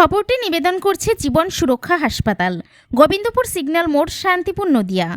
খবরটি নিবেদন করছে জীবন সুরক্ষা হাসপাতাল। গোবিন্দপুর সিগন্যাল মোড় শান্তিপুর নদিয়া।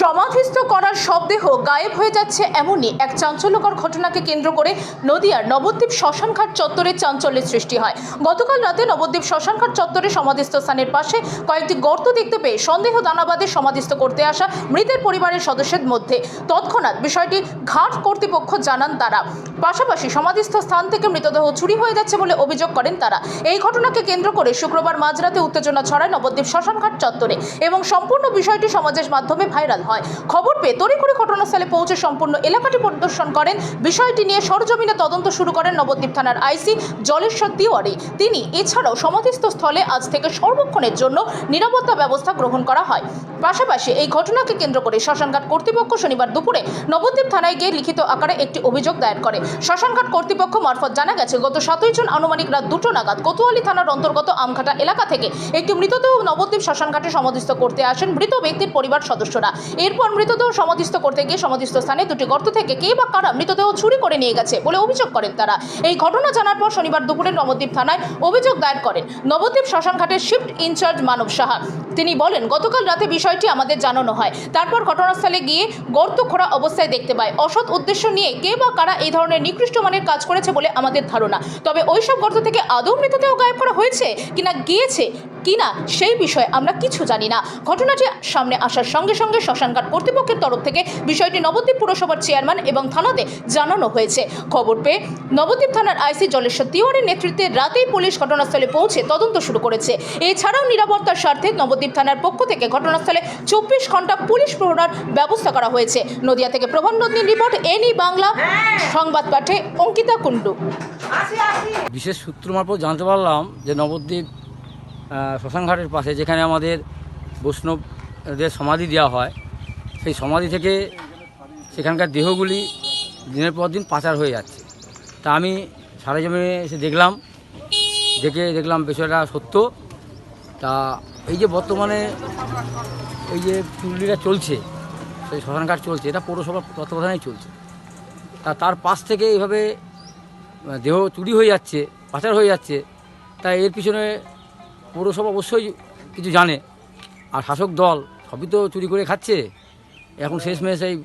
সমাধিস্থ করার শবদেহ গায়েব হয়ে যাচ্ছে এমনই এক চাঞ্চল্যকর ঘটনাকে কেন্দ্র করে নদিয়ার নবদ্বীপ শ্মশানঘাট চত্বরে চাঞ্চল্যের সৃষ্টি হয়। গতকাল রাতে নবদ্বীপ শ্মশানঘাট চত্বরে সমাধিস্থ স্থানের পাশে কয়েকটি গর্ত দেখতে পেয়ে সন্দেহ দানাবাদে সমাধিস্থ করতে আসা মৃতের পরিবারের সদস্যের মধ্যে তৎক্ষণাৎ বিষয়টি ঘাট কর্তৃপক্ষ জানান তারা। পাশাপাশি সমাধিস্থ স্থান থেকে মৃতদেহ চুরি হয়ে যাচ্ছে বলে অভিযোগ করেন তারা। এই ঘটনাকে কেন্দ্র করে শুক্রবার মাঝরাতে উত্তেজনা ছড়ায় নবদ্বীপ শ্মশানঘাট চত্বরে এবং সম্পূর্ণ বিষয়টি সমাজের মাধ্যমে ভাইরাল হয়। খবর পেয়ে তড়িঘড়ি ঘটনাস্থলে পৌঁছে সম্পূর্ণ এলাকাটি পরিদর্শন করেন। বিষয়টি নিয়ে সরজমিনে তদন্ত শুরু করেন নবদ্বীপ থানার আইসি জলেশ্বর তিওয়ারি। তিনি এছাড়াও সমাধিস্থ স্থলে আজ থেকে সর্বক্ষণের জন্য নিরাপত্তা ব্যবস্থা গ্রহণ করা হয়। পাশাপাশি এই ঘটনাকে কেন্দ্র করে শ্মশানঘাট কর্তৃপক্ষ শনিবার দুপুরে নবদ্বীপ থানায় গিয়ে লিখিত আকারে একটি অভিযোগ দায়ের করে। শ্মশানঘাট কর্তৃপক্ষ মারফত জানা গেছে, গত সাতই জুন আনুমানিক রাত দুটো নাগাদ কোতোয়ালি থানার অন্তর্গত আমঘাটা এলাকা থেকে একটি মৃতদেহ নবদ্বীপ শ্মশানঘাটে সমাধিস্থ করতে আসেন মৃত ব্যক্তির পরিবার সদস্যরা। এরপর মৃতদেহ সমাধিস্থ করতে গিয়ে সমাধিস্থ স্থানে দুটি গর্ত থেকে কে বা কারা মৃতদেহ চুরি করে নিয়ে গেছে বলে অভিযোগ করেন তারা। এই ঘটনা জানার পর শনিবার দুপুরে নবদ্বীপ থানায় অভিযোগ দায়ের করেন। নবদ্বীপ শ্মশানঘাটের শিফট ইনচার্জ মানব সাহা। তিনি বলেন, গতকাল রাতে বিষয়টি আমাদের জানানো হয়। তারপর ঘটনাস্থলে গিয়ে গর্ত খোঁড়া অবস্থায় দেখতে পায়। অসৎ উদ্দেশ্য নিয়ে কে বা কারা এই ধরনের নিকৃষ্ট মানের কাজ করেছে বলে আমাদের ধারণা। তবে ওইসব গর্ত থেকে আদৌ মৃতদেহ গায়েব করা হয়েছে কিনা গিয়েছে কিনা সেই বিষয়ে আমরা কিছু জানি না। ঘটনাটি সামনে আসার সঙ্গে সঙ্গে শ্মশানঘাট কর্তৃপক্ষের তরফ থেকে বিষয়টি নবদ্বীপ পুরসভার চেয়ারম্যান এবং থানাতে জানানো হয়েছে। খবর পেয়ে নবদ্বীপ থানার আইসি জলেশ্বর তিওয়ারের নেতৃত্বে রাতেই পুলিশ ঘটনাস্থলে পৌঁছে তদন্ত শুরু করেছে। এছাড়াও নিরাপত্তার স্বার্থে নবদ্বীপ থানার পক্ষ থেকে ঘটনাস্থলে চব্বিশ ঘণ্টা পুলিশ প্রহরার ব্যবস্থা করা হয়েছে। নদিয়া থেকে প্রভান নদীর রিপোর্ট এনি বাংলা, সংবাদ পাঠে অঙ্কিতা কুণ্ডু। বিশেষ সূত্র মারফত জানতে পারলাম যে নবদ্বীপ শ্মশানঘাটের পাশে যেখানে আমাদের বৈষ্ণবদের সমাধি দেওয়া হয়, সেই সমাধি থেকে সেখানকার দেহগুলি দিনের পর দিন পাচার হয়ে যাচ্ছে। তা আমি সারা জমিনে এসে দেখলাম, দেখে দেখলাম বিষয়টা সত্য। তা এই যে বর্তমানে এই যে চুল্লিটা চলছে, সেই শ্মশানঘাট চলছে, এটা পৌরসভার তত্ত্বাবধানেই চলছে। তা তার পাশ থেকে এইভাবে দেহ চুরি হয়ে যাচ্ছে, পাচার হয়ে যাচ্ছে। তাই এর পিছনে পৌরসভা অবশ্যই কিছু জানে। আর শাসক দল সবই তো চুরি করে খাচ্ছে। এখন শেষমেশ এই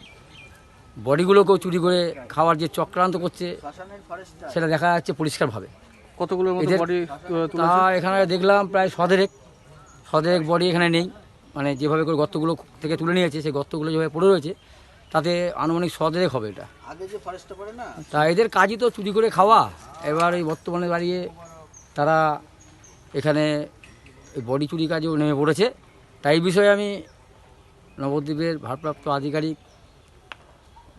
বডিগুলোকেও চুরি করে খাওয়ার যে চক্রান্ত করছে সেটা দেখা যাচ্ছে পরিষ্কারভাবে। কতগুলো এদের- তা এখানে দেখলাম প্রায় সদেরেক সদেরেক বডি এখানে নেই। মানে যেভাবে করে গর্তগুলো থেকে তুলে নিয়েছে সেই গর্তগুলো যেভাবে পড়ে রয়েছে তাতে আনুমানিক সদেরেক হবে এটা। তা এদের কাজই তো চুরি করে খাওয়া। এবার এই বর্তমানে দাঁড়িয়ে তারা এখানে এই বডি চুরি কাজেও নেমে পড়েছে। তাই বিষয়ে আমি নবদ্বীপের ভারপ্রাপ্ত আধিকারিক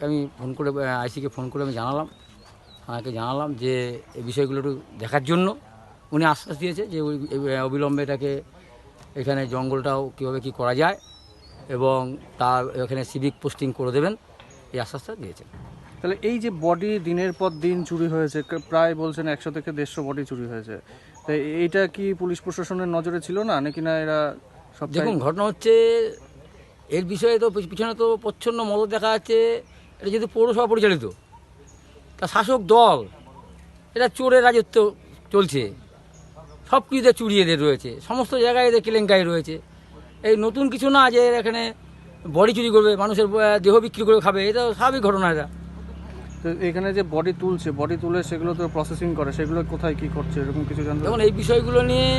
আমি ফোন করে আইসিকে ফোন করে আমি জানালাম। আমাকে জানালাম যে এই বিষয়গুলো একটু দেখার জন্য। উনি আশ্বাস দিয়েছে যে অবিলম্বে এটাকে এখানে জঙ্গলটাও কীভাবে কী করা যায় এবং তার এখানে সিভিক পোস্টিং করে দেবেন, এই আশ্বাসটা দিয়েছেন। তাহলে এই যে বডি দিনের পর দিন চুরি হয়েছে, প্রায় বলছেন একশো থেকে দেড়শো বডি চুরি হয়েছে। তো এইটা কি পুলিশ প্রশাসনের নজরে ছিল না? নাকি না এরা সব দেখুন ঘটনা হচ্ছে এর বিষয়ে তো পিছ- পিছনে তো প্রচ্ছন্ন মদত দেখা যাচ্ছে। এটা যেহেতু পৌরসভা পরিচালিত তা শাসক দল এটা চোরের রাজত্ব চলছে। সব কিছুতে চুরি এদের রয়েছে সমস্ত জায়গায় এদের কেলেঙ্কারি রয়েছে। এই নতুন কিছু না যে এরা এখানে বডি চুরি করবে মানুষের দেহ বিক্রি করে খাবে এটা স্বাভাবিক ঘটনা এটা। তো এখানে যে বডি তুলছে বডি তুলে সেগুলো তো প্রসেসিং করে সেগুলো কোথায় কি করছে এরকম কিছু জানতে দেখুন এই বিষয়গুলো নিয়ে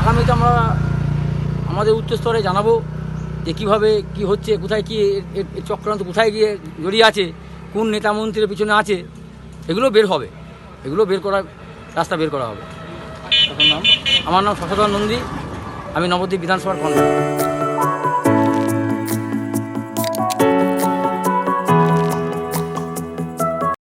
আগামীতে আমরা আমাদের উচ্চ স্তরে জানাব যে কীভাবে কি হচ্ছে কোথায় কি চক্রান্ত কোথায় গিয়ে জড়িয়ে আছে কোন নেতা মন্ত্রীর পিছনে আছে এগুলো বের হবে। এগুলো বের করার রাস্তা বের করা হবে। নাম? আমার নাম শশধর নন্দী আমি নবদ্বীপ বিধানসভার কর্মী